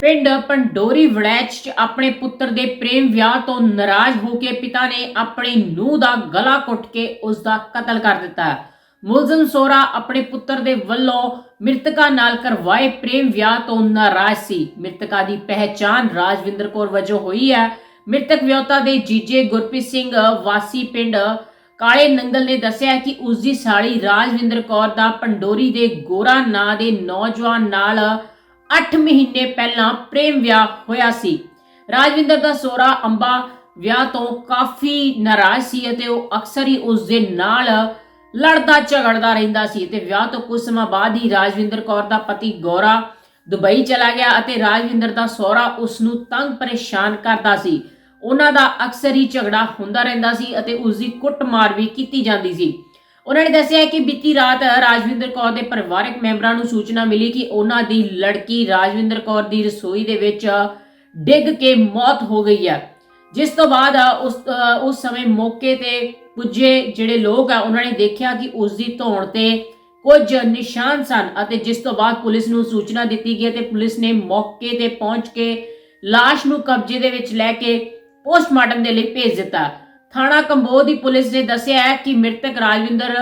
ਪਿੰਡ ਪੰਡੋਰੀ ਵੜੈਚ 'ਚ ਆਪਣੇ ਪੁੱਤਰ ਦੇ ਪ੍ਰੇਮ ਵਿਆਹ ਤੋਂ ਨਾਰਾਜ਼ ਹੋ ਕੇ ਪਿਤਾ ਨੇ ਆਪਣੀ ਨੂੰਹ ਦਾ ਗਲਾ ਘੁੱਟ ਕੇ ਉਸ ਦਾ ਕਤਲ ਕਰ ਦਿੱਤਾ। ਮੁਲਜ਼ਮ ਸੋਰਾ ਆਪਣੇ ਪੁੱਤਰ ਦੇ ਵੱਲੋਂ ਮ੍ਰਿਤਕਾ ਨਾਲ ਕਰਵਾਏ ਪ੍ਰੇਮ ਵਿਆਹ ਤੋਂ ਨਾਰਾਜ਼ ਸੀ। ਮ੍ਰਿਤਕਾ ਦੀ ਪਹਿਚਾਣ ਰਾਜਵਿੰਦਰ ਕੌਰ ਵਜੋਂ ਹੋਈ ਹੈ। ਮ੍ਰਿਤਕ ਵਿਆਹੁਤਾ ਦੇ ਜੀਜੇ ਗੁਰਪ੍ਰੀਤ ਸਿੰਘ ਵਾਸੀ ਪਿੰਡ ਕਾਲੇ ਨੰਗਲ ਨੇ ਦੱਸਿਆ ਕਿ ਉਸ ਦੀ ਸਾਲੀ ਰਾਜਵਿੰਦਰ ਕੌਰ ਦਾ ਪੰਡੋਰੀ ਦੇ ਗੋਰਾ ਨਾਂ ਦੇ ਨੌਜਵਾਨ ਨਾਲ 8 ਮਹੀਨੇ ਪਹਿਲਾਂ ਪ੍ਰੇਮ ਵਿਆਹ ਹੋਇਆ ਸੀ। ਰਾਜਵਿੰਦਰ ਦਾ ਸੋਹਰਾ ਅੰਬਾ ਵਿਆਹ ਤੋਂ ਕਾਫੀ ਨਾਰਾਜ਼ ਸੀ ਅਤੇ ਉਹ ਅਕਸਰ ਹੀ ਉਸ ਦੇ ਨਾਲ ਲੜਦਾ ਝਗੜਦਾ ਰਹਿੰਦਾ ਸੀ ਤੇ ਵਿਆਹ ਤੋਂ ਕੁਝ ਸਮਾਂ ਬਾਅਦ ਹੀ ਰਾਜਵਿੰਦਰ ਕੌਰ ਦਾ ਪਤੀ ਗੌਰਾ ਦੁਬਈ ਚਲਾ ਗਿਆ ਅਤੇ ਰਾਜਵਿੰਦਰ ਦਾ ਸਹੁਰਾ ਉਸ ਨੂੰ ਤੰਗ ਪਰੇਸ਼ਾਨ ਕਰਦਾ ਸੀ। ਉਹਨਾਂ ਦਾ ਅਕਸਰ ਹੀ ਝਗੜਾ ਹੁੰਦਾ ਰਹਿੰਦਾ ਸੀ ਅਤੇ ਉਸ ਦੀ ਕੁੱਟਮਾਰ ਵੀ ਕੀਤੀ ਜਾਂਦੀ ਸੀ। ਉਹਨਾਂ ਨੇ ਦੱਸਿਆ ਕਿ ਬੀਤੀ ਰਾਤ ਰਾਜਵਿੰਦਰ ਕੌਰ ਦੇ ਪਰਿਵਾਰਕ ਮੈਂਬਰਾਂ ਨੂੰ ਸੂਚਨਾ ਮਿਲੀ ਕਿ ਉਹਨਾਂ ਦੀ ਲੜਕੀ ਰਾਜਵਿੰਦਰ ਕੌਰ ਦੀ ਰਸੋਈ ਦੇ ਵਿੱਚ ਡਿੱਗ ਕੇ ਮੌਤ ਹੋ ਗਈ ਹੈ। ਜਿਸ ਤੋਂ ਬਾਅਦ ਉਸ ਉਸ ਸਮੇਂ ਮੌਕੇ ਤੇ ਪੁੱਜੇ ਜਿਹੜੇ ਲੋਕ ਆ, ਉਹਨਾਂ ਨੇ ਦੇਖਿਆ ਕਿ ਉਸ ਦੀ ਧੌਣ ਤੇ ਕੁਝ ਨਿਸ਼ਾਨ ਸਨ ਅਤੇ ਜਿਸ ਤੋਂ ਬਾਅਦ ਪੁਲਿਸ ਨੂੰ ਸੂਚਨਾ ਦਿੱਤੀ ਗਈ ਤੇ ਪੁਲਿਸ ਨੇ ਮੌਕੇ ਤੇ ਪਹੁੰਚ ਕੇ ਲਾਸ਼ ਨੂੰ ਕਬਜ਼ੇ ਦੇ ਵਿੱਚ ਲੈ ਕੇ ਪੋਸਟਮਾਰਟਮ ਦੇ ਲਈ ਭੇਜ ਦਿੱਤਾ। ਥਾਣਾ ਕੰਬੋ ਦੀ ਪੁਲਿਸ ਨੇ ਦੱਸਿਆ ਹੈ ਕਿ ਮ੍ਰਿਤਕ ਰਾਜਵਿੰਦਰ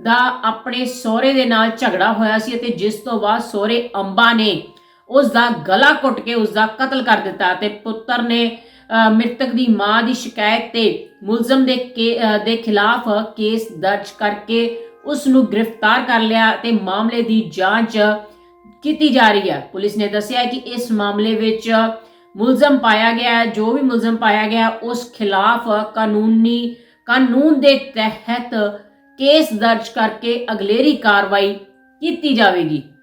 ਦਾ ਆਪਣੇ ਸਹੁਰੇ ਦੇ ਨਾਲ ਝਗੜਾ ਹੋਇਆ ਸੀ ਅਤੇ ਜਿਸ ਤੋਂ ਬਾਅਦ ਸਹੁਰੇ ਅੰਬਾ ਨੇ ਉਸ ਦਾ ਗਲਾ ਘੁੱਟ ਕੇ ਉਸ ਦਾ ਕਤਲ ਕਰ ਦਿੱਤਾ ਤੇ ਪੁੱਤਰ ਨੇ ਅ, ਮ੍ਰਿਤਕ ਦੀ ਮਾਂ ਦੀ ਸ਼ਿਕਾਇਤ ਤੇ ਮੁਲਜ਼ਮ ਦੇ ਕੇ- ਦੇ ਖਿਲਾਫ ਕੇਸ ਦਰਜ ਕਰਕੇ ਉਸ ਨੂੰ ਗ੍ਰਿਫਤਾਰ ਕਰ ਲਿਆ ਤੇ ਮਾਮਲੇ ਦੀ ਜਾਂਚ ਕੀਤੀ ਜਾ ਰਹੀ ਹੈ। ਪੁਲਿਸ ਨੇ ਦੱਸਿਆ ਕਿ ਇਸ ਮਾਮਲੇ ਵਿੱਚ ਮੁਲਜ਼ਮ ਪਾਇਆ ਗਿਆ ਹੈ, ਜੋ ਵੀ ਮੁਲਜ਼ਮ ਪਾਇਆ ਗਿਆ ਉਸ ਖਿਲਾਫ ਕਾਨੂੰਨੀ, ਕਾਨੂੰਨ ਦੇ ਤਹਿਤ ਕੇਸ ਦਰਜ ਕਰਕੇ ਅਗਲੇਰੀ ਕਾਰਵਾਈ ਕੀਤੀ ਜਾਵੇਗੀ।